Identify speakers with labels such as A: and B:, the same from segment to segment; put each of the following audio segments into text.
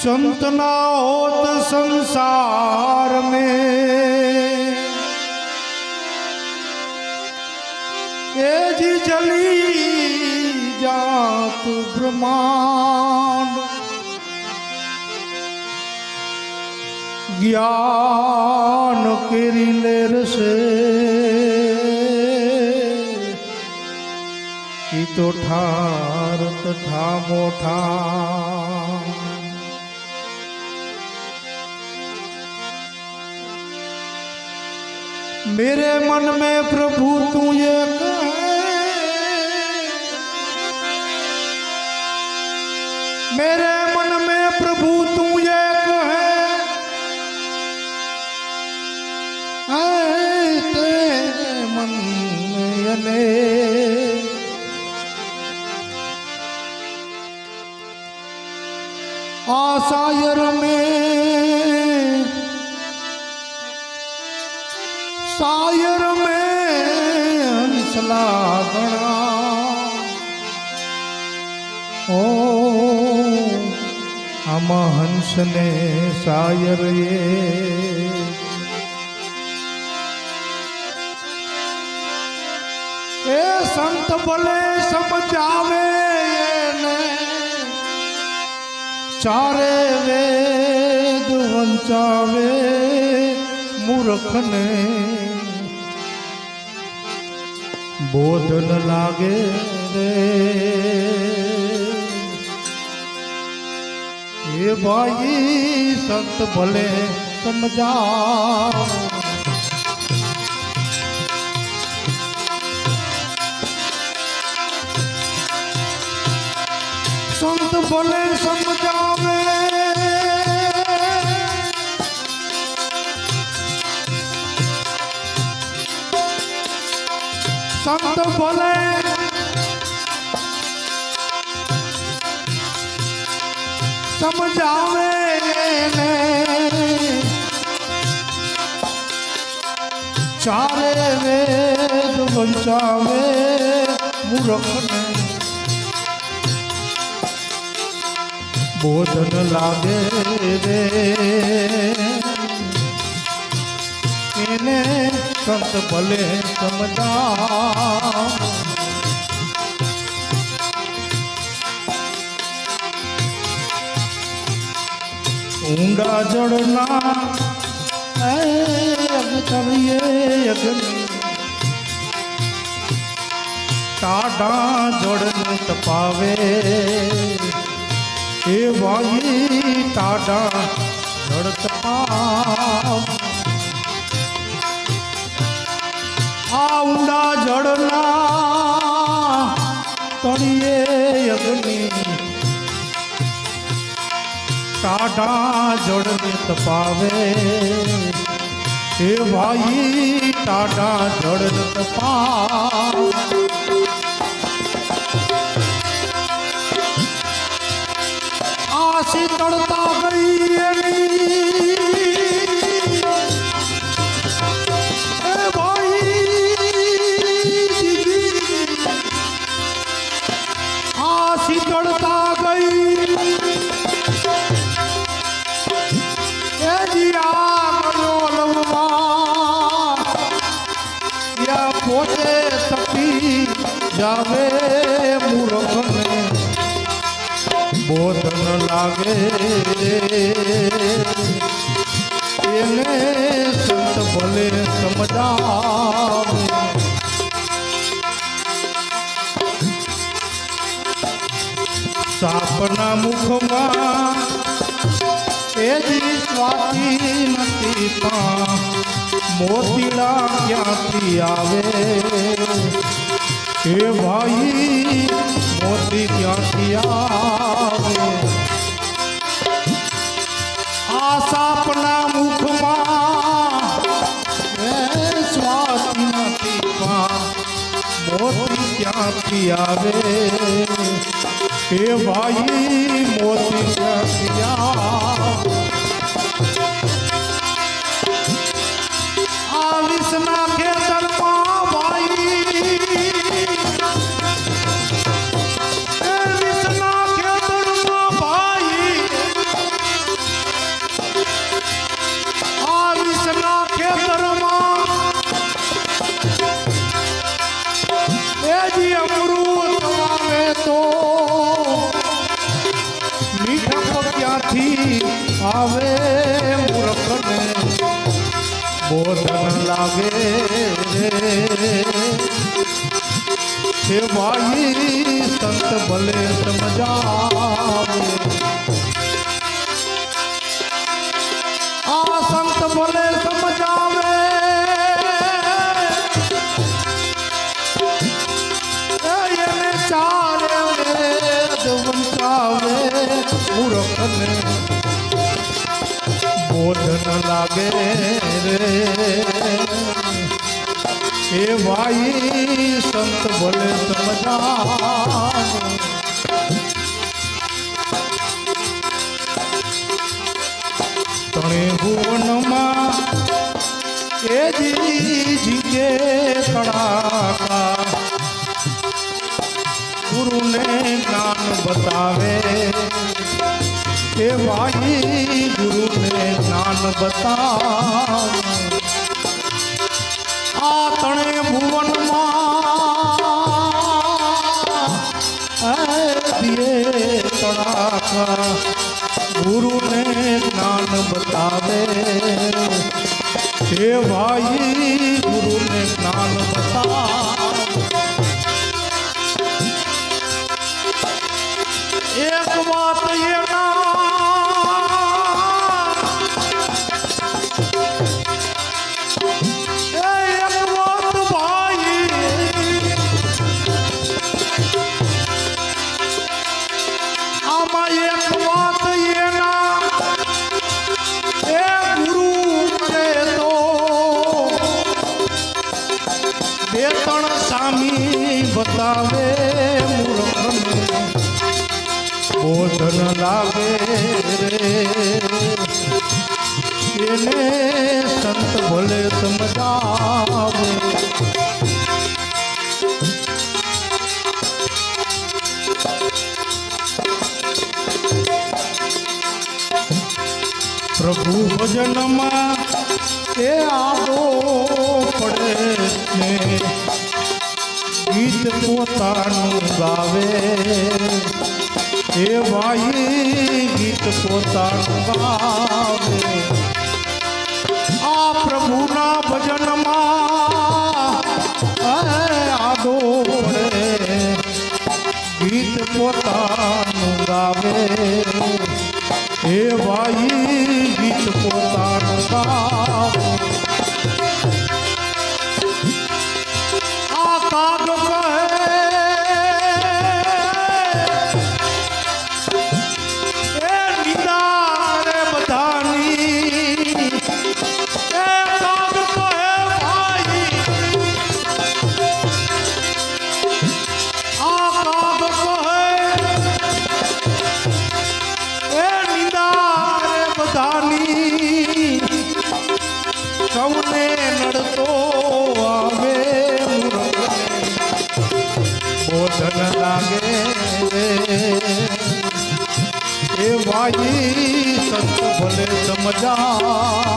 A: संत ना होत संसार में एज जली जात ब्रह्मांड ज्ञान केरी लेर से की तो ठार तथा मोठा मेरे मन में प्रभु तू ये है। मेरे मन में प्रभु तू एक है। है तेरे मन में अनेक। आशायर में હંસલા ગણા ઓ, આમાં હંસને શાયર એ એ સંત ભલે સમજાવે એને, ચારે વેદ વંચાવે મૂર્ખને. બોધ ન લાગે રે એ ભાઈ સંત ભલે સમજા સંત ભલે સમજાવે સંત ભલે. સમજાવે ને ચારે વેદ વંચાવે મૂર્ખને. બોધન લાગે રે. એને સંત ભલે સમજા ઊંડા જળના અગ્નિ. ટાઢા જળને તપાવે. એ વાઈ ટાઢા જળ તપાવે. જળના તળિયે અગ્નિ. ટાઢા જળને તપાવે. હે ભાઈ ટાટા જળને તપાવે. આ પોતે તપી જાવે મૂર્ખને. બોધ લાગે. એને સંત ભલે સમજાવે. સાપના મુખમાં એજી સ્વાતી નથી પા મોતીડા ક્યાંથી આવે એ ભાઈ મોતી ક્યાંથી આવે આ સાપના મુખમાં એ સ્વાતી નથી પા મોતી ક્યાંથી આવે એ ભાઈ મોતી ક્યાંથી આવે बोधन लागे। हे भाई संत भले समझावे। आ, संत भले समझावे। मूर्ख ने। बोधन लागे। મૂર્ખને બોધન લાગે રે એ ભાઈ સંત ભલે સમજાવે તણે ભુવનમાં એ જીજે તડાકા ગુરુને જ્ઞાન બતાવે એ ભાઈ ગુરુને જ્ઞાન બતાવે. આ તણે ભુવનમાં ગુરુને જ્ઞાન બતાવે. હે ભાઈ ગુરુને જ્ઞાન બતાવે. પડે ને ગીત પોતાનું ગાવે એ ભાઈ ગીત પોતાનું ગાવે આ પ્રભુના ભજનમાં એ આડો પડે ગીત પોતાનું ગાવે એ ભાઈ ગીત પોતાનું ગાવે Ramadan.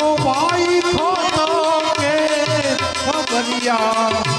A: સંતો ભાઈ ખતર કે ખબરિયા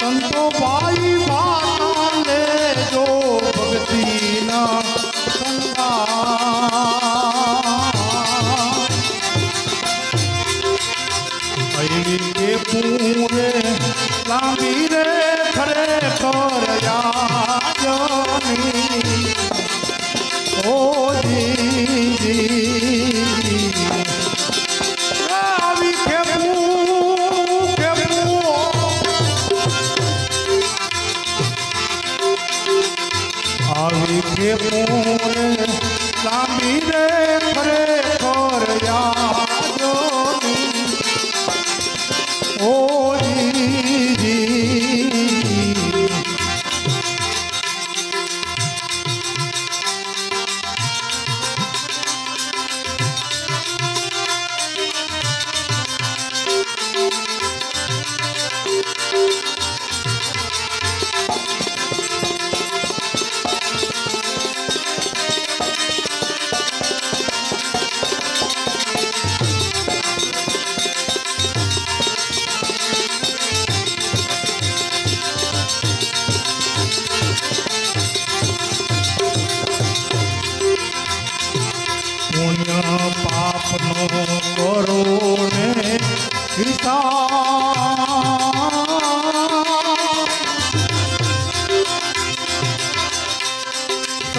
A: संतो पाई पा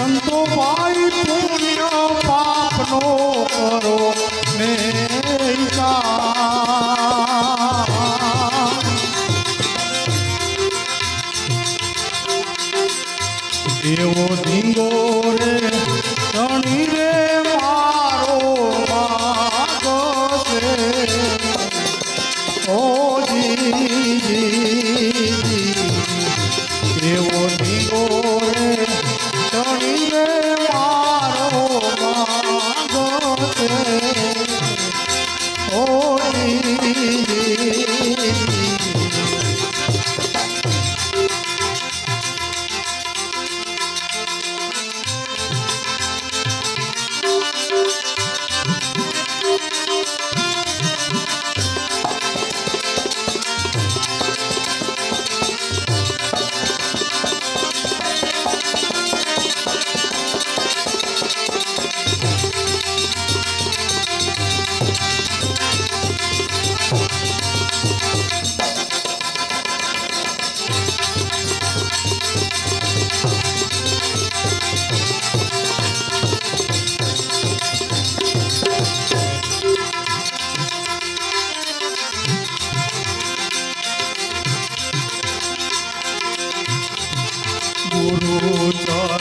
A: સંતો ભાઈ પુણ્ય પાપનો કરો. ને Oh,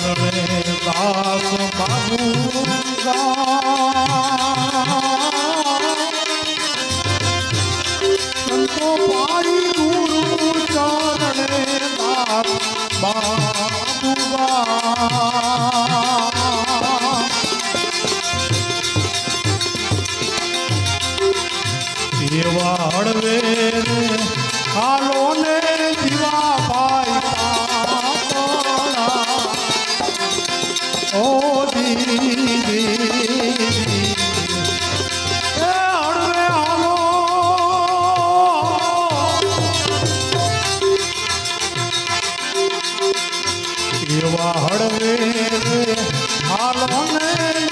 A: રે હાલો ને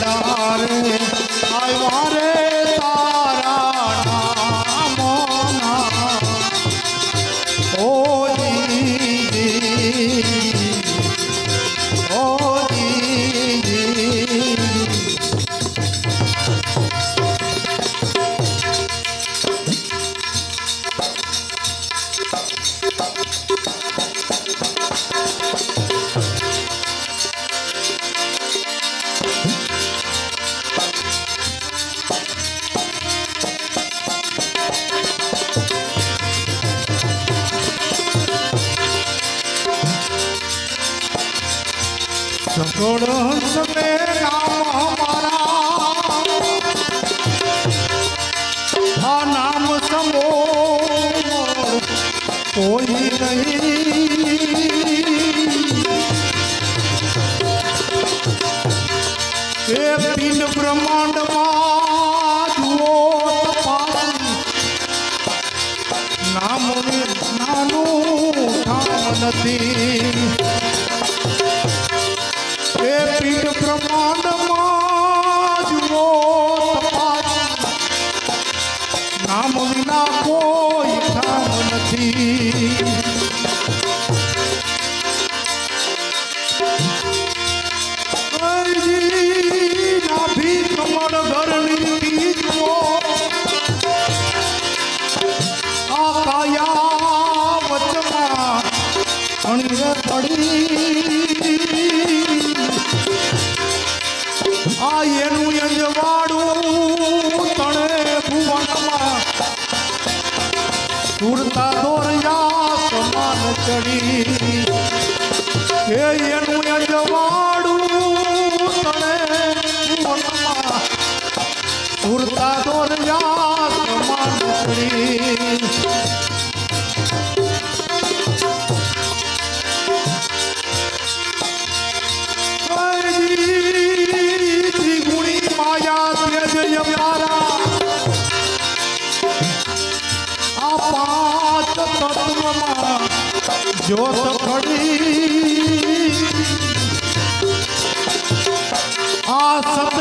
A: रे પ્યારા આ પાંચ તત્વમાં જોત ખડી આ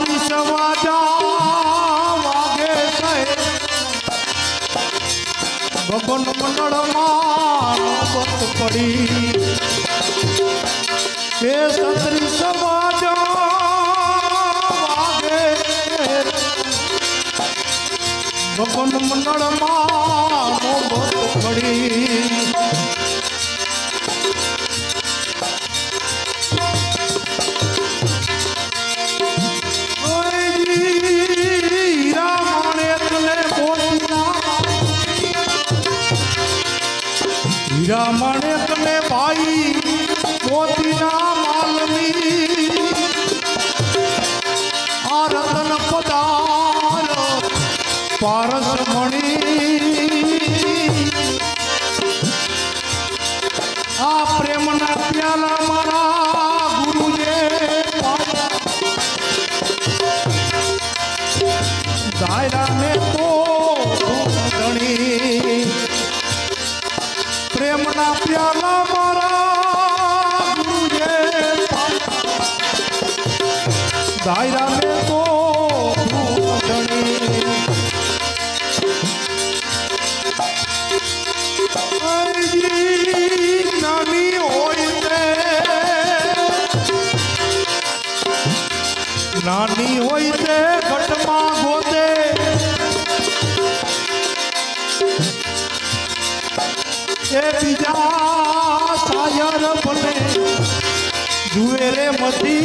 A: નાની હોય તે ઘટમાં ગોતે. એ બીજા સાયર ભલે જુએ રે મથી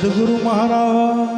A: સદગુરુ મહારાજ.